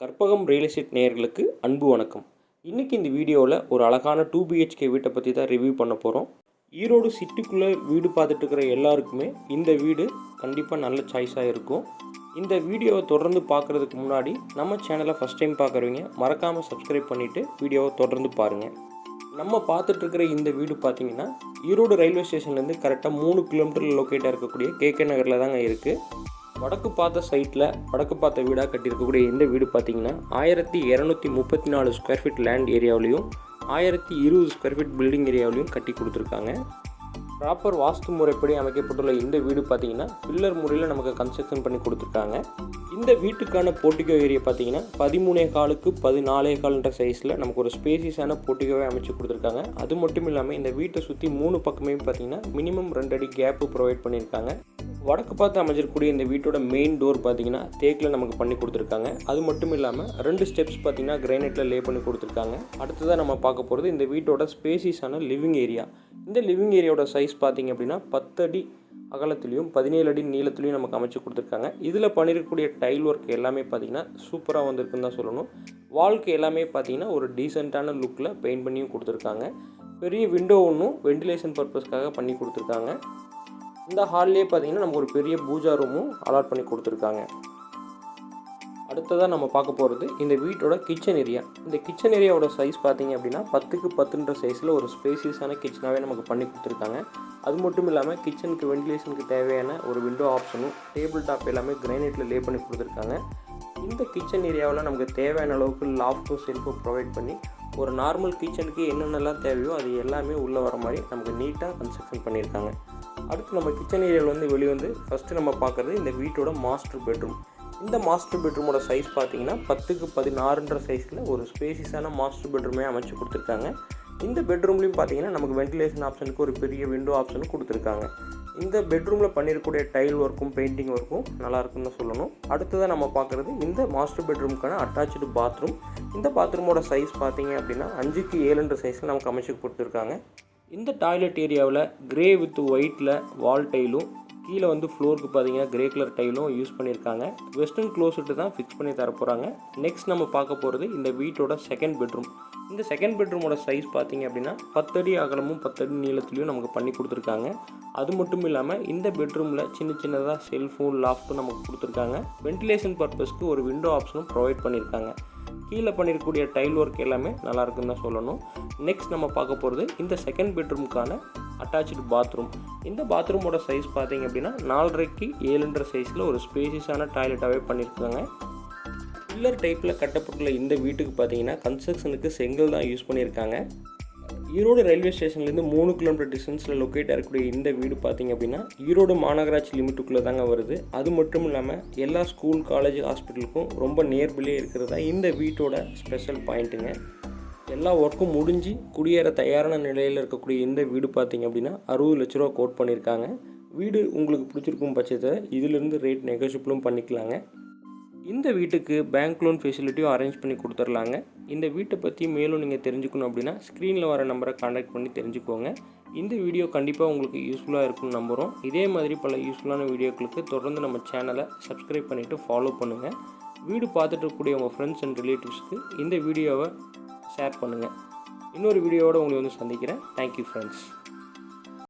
Karpagam real estate நேயர்களுக்கு அன்பு வணக்கம். இன்றைக்கி இந்த வீடியோவில் ஒரு அழகான டூ பிஹெச்கே வீட்டை பற்றி தான் ரிவ்யூ பண்ண போகிறோம் ஈரோடு சிட்டிக்குள்ளே வீடு பார்த்துட்டு இருக்கிற எல்லாருக்குமே இந்த வீடு கண்டிப்பாக நல்ல சாய்ஸாக இருக்கும். இந்த வீடியோவை தொடர்ந்து பார்க்குறதுக்கு முன்னாடி நம்ம சேனலை ஃபஸ்ட் டைம் பார்க்குறவங்க மறக்காமல் சப்ஸ்கிரைப் பண்ணிவிட்டு வீடியோவை தொடர்ந்து பாருங்கள் நம்ம பார்த்துட்ருக்கிற இந்த வீடு பார்த்தீங்கன்னா ஈரோடு ரயில்வே ஸ்டேஷன்லேருந்து கரெக்டாக மூணு கிலோமீட்டரில் லொக்கேட்டாக இருக்கக்கூடிய கேகே நகரில் தாங்க இருக்குது வடக்கு பார்த்த சைட்டில் வடக்கு பார்த்த வீடாக கட்டியிருக்கக்கூடிய இந்த வீடு பார்த்தீங்கன்னா ஆயிரத்தி இரநூத்தி முப்பத்தி நாலு ஸ்கொயர் ஃபீட் லேண்ட் ஏரியாவிலையும் ஆயிரத்தி இருபது ஸ்கொயர் ஃபீட் பில்டிங் ஏரியாவிலையும் கட்டி கொடுத்துருக்காங்க. ப்ராப்பர் வாஸ்து முறைப்படி அமைக்கப்பட்டுள்ள இந்த வீடு பார்த்தீங்கன்னா பில்லர் முறையில் நமக்கு கன்ஸ்ட்ரக்ஷன் பண்ணி கொடுத்துருக்காங்க. இந்த வீட்டுக்கான போர்ட்டிகோ ஏரியா பார்த்தீங்கன்னா பதிமூணே காலுக்கு பதினாலே கால்ன்ற சைஸில் நமக்கு ஒரு ஸ்பேசியஸான போர்ட்டிகோவே அமைச்சு கொடுத்துருக்காங்க. அது மட்டும் இல்லாமல் இந்த வீட்டை சுற்றி மூணு பக்கமே பார்த்தீங்கன்னா மினிமம் ரெண்டு அடி கேப்பு ப்ரொவைட் பண்ணியிருக்காங்க. வடக்கு பார்த்து அமைஞ்சிருக்கக்கூடிய இந்த வீட்டோட மெயின் டோர் பார்த்தீங்கன்னா தேக்கில் நமக்கு பண்ணி கொடுத்துருக்காங்க. அது மட்டும் இல்லாமல் ரெண்டு ஸ்டெப்ஸ் பார்த்தீங்கன்னா கிரைனைட்டில் லே பண்ணி கொடுத்துருக்காங்க. அடுத்ததாக நம்ம பார்க்க போகிறது இந்த வீட்டோட ஸ்பேசிஸான லிவிங் ஏரியா இந்த லிவிங் ஏரியாவோட சைஸ் பார்த்தீங்க அப்படின்னா பத்து அடி அகலத்துலேயும் பதினேழு அடி நீளத்துலையும் நமக்கு அமைச்சு கொடுத்துருக்காங்க. இதில் பண்ணிருக்கக்கூடிய டைல் ஒர்க் எல்லாமே பார்த்தீங்கன்னா சூப்பராக வந்திருக்குன்னு தான் சொல்லணும். வால்க்கு எல்லாமே பார்த்தீங்கன்னா ஒரு டீசெண்டான லுக்கில் பெயிண்ட் பண்ணியும் கொடுத்துருக்காங்க. பெரிய விண்டோ ஒன்றும் வெண்டிலேஷன் பர்பஸ்க்காக பண்ணி கொடுத்துருக்காங்க. இந்த ஹால்லேயே பார்த்தீங்கன்னா நமக்கு ஒரு பெரிய பூஜா ரூமும் அலாட் பண்ணி கொடுத்துருக்காங்க. அடுத்ததாக நம்ம பார்க்க போகிறது இந்த வீட்டோட கிச்சன் ஏரியா இந்த கிச்சன் ஏரியாவோட சைஸ் பார்த்தீங்க அப்படின்னா பத்துக்கு பத்துன்ற சைஸில் ஒரு ஸ்பேசியஸான கிச்சனாகவே நமக்கு பண்ணி கொடுத்துருக்காங்க. அது மட்டும் இல்லாமல் கிச்சனுக்கு வெண்டிலேஷனுக்கு தேவையான ஒரு விண்டோ ஆப்ஷனும் டேபிள் டாப் எல்லாமே கிரைனைட்டில் லே பண்ணி கொடுத்துருக்காங்க. இந்த கிச்சன் ஏரியாவில் நமக்கு தேவையான அளவுக்கு லாஃப்டும் செல்ஃபும் ப்ரொவைட் பண்ணி ஒரு நார்மல் கிச்சனுக்கு என்னென்னலாம் தேவையோ அது எல்லாமே உள்ளே வர மாதிரி நமக்கு நீட்டாக கன்ஸ்ட்ரக்ஷன் பண்ணியிருக்காங்க அடுத்து நம்ம கிச்சன் ஏரியாவில் வந்து வெளியே வந்து ஃபஸ்ட்டு நம்ம பார்க்குறது இந்த வீட்டோட மாஸ்டர் பெட்ரூம் இந்த மாஸ்டர் பெட்ரூமோட சைஸ் பார்த்தீங்கன்னா பத்துக்கு பதினாறுன்ற சைஸில் ஒரு ஸ்பேசியஸான மாஸ்டர் பெட்ரூமே அமைச்சு கொடுத்துருக்காங்க. இந்த பெட்ரூம்லேயும் பார்த்தீங்கன்னா நமக்கு வென்டிலேஷன் ஆப்ஷனுக்கு ஒரு பெரிய விண்டோ ஆப்ஷனும் கொடுத்துருக்காங்க. இந்த பெட்ரூமில் பண்ணியிருக்கக்கூடிய டைல் ஒர்க்கும் பெயிண்டிங் ஒர்க்கும் நல்லாயிருக்குன்னு சொல்லணும். அடுத்ததாக நம்ம பார்க்குறது இந்த மாஸ்டர் பெட்ரூமுக்கான அட்டாச்சு பாத்ரூம் இந்த பாத்ரூமோட சைஸ் பார்த்தீங்க அப்படின்னா அஞ்சுக்கு ஏழுன்ற சைஸில் நமக்கு அமைச்சு கொடுத்துருக்காங்க. இந்த டாய்லெட் ஏரியாவில் கிரே வித் ஒயிட்டில் வால் டைலும் கீழே வந்து ஃப்ளோருக்கு பார்த்தீங்கன்னா கிரே கலர் டைலும் யூஸ் பண்ணியிருக்காங்க. வெஸ்டர்ன் க்ளோசெட்டு தான் ஃபிக்ஸ் பண்ணி தர போகிறாங்க நெக்ஸ்ட் நம்ம பார்க்க போகிறது இந்த வீட்டோட செகண்ட் பெட்ரூம் இந்த செகண்ட் பெட்ரூமோட சைஸ் பார்த்தீங்க அப்படின்னா பத்தடி அகலமும் பத்தடி நீளத்துலையும் நமக்கு பண்ணி கொடுத்துருக்காங்க. அது மட்டும் இல்லாமல் இந்த பெட்ரூமில் சின்ன சின்னதாக செல்ஃபோன் லாஃப்ட்டும் நமக்கு கொடுத்துருக்காங்க. வென்டிலேஷன் பர்பஸ்க்கு ஒரு விண்டோ ஆப்ஷனும் ப்ரொவைட் பண்ணியிருக்காங்க. கீழே பண்ணியிருக்கக்கூடிய டைல் ஒர்க் எல்லாமே நல்லா இருக்குன்னு தான் சொல்லணும். நெக்ஸ்ட் நம்ம பார்க்க போகிறது இந்த செகண்ட் பெட்ரூமுக்கான அட்டாச்சு பாத்ரூம் இந்த பாத்ரூமோட சைஸ் பார்த்தீங்க அப்படின்னா நாலரைக்கு ஏழுன்ற சைஸில் ஒரு ஸ்பேசியஸான டாய்லெட்டாகவே பண்ணியிருக்காங்க பில்லர் டைப்பில் கட்டப்பட்டுள்ள இந்த வீட்டுக்கு பார்த்தீங்கன்னா கன்ஸ்ட்ரக்ஷனுக்கு செங்கல் தான் யூஸ் பண்ணியிருக்காங்க ஈரோடு ரயில்வே ஸ்டேஷன்லேருந்து மூணு கிலோமீட்டர் டிஸ்டன்ஸில் லொக்கேட் ஆகக்கூடிய இந்த வீடு பார்த்திங்க அப்படின்னா ஈரோடு மாநகராட்சி லிமிட்டுக்குள்ளே தாங்க வருது. அது மட்டும் இல்லாமல் எல்லா ஸ்கூல் காலேஜ் ஹாஸ்பிட்டலுக்கும் ரொம்ப நியர்பிலே இருக்கிறதா இந்த வீட்டோட ஸ்பெஷல் பாயிண்ட்டுங்க எல்லா ஒர்க்கும் முடிஞ்சு குடியேற தயாரான நிலையில் இருக்கக்கூடிய இந்த வீடு பார்த்திங்க அப்படின்னா அறுபது லட்ச ரூபா கோட் பண்ணியிருக்காங்க. வீடு உங்களுக்கு பிடிச்சிருக்கும் பட்சத்தில் இதிலிருந்து ரேட் நெகோஷியபிளும் பண்ணிக்கலாங்க. இந்த வீட்டுக்கு பேங்க் லோன் ஃபெசிலிட்டியும் அரேஞ்ச் பண்ணி கொடுத்துர்லாங்க. இந்த வீட்டை பற்றி மேலும் நீங்கள் தெரிஞ்சுக்கணும் அப்படின்னா ஸ்க்ரீனில் வர நம்பரை காண்டாக்ட் பண்ணி தெரிஞ்சுக்கோங்க. இந்த வீடியோ கண்டிப்பாக உங்களுக்கு யூஸ்ஃபுல்லாக இருக்கும்னு நம்புகிறோம் இதே மாதிரி பல யூஸ்ஃபுல்லான வீடியோக்களுக்கு தொடர்ந்து நம்ம சேனலை சப்ஸ்கிரைப் பண்ணிவிட்டு ஃபாலோ பண்ணுங்கள் வீடு பார்த்துட்டு இருக்கக்கூடிய உங்கள் ஃப்ரெண்ட்ஸ் அண்ட் ரிலேட்டிவ்ஸ்க்கு இந்த வீடியோவை ஷேர் பண்ணுங்கள் இன்னொரு வீடியோவோடு உங்களை வந்து சந்திக்கிறேன். Thank you friends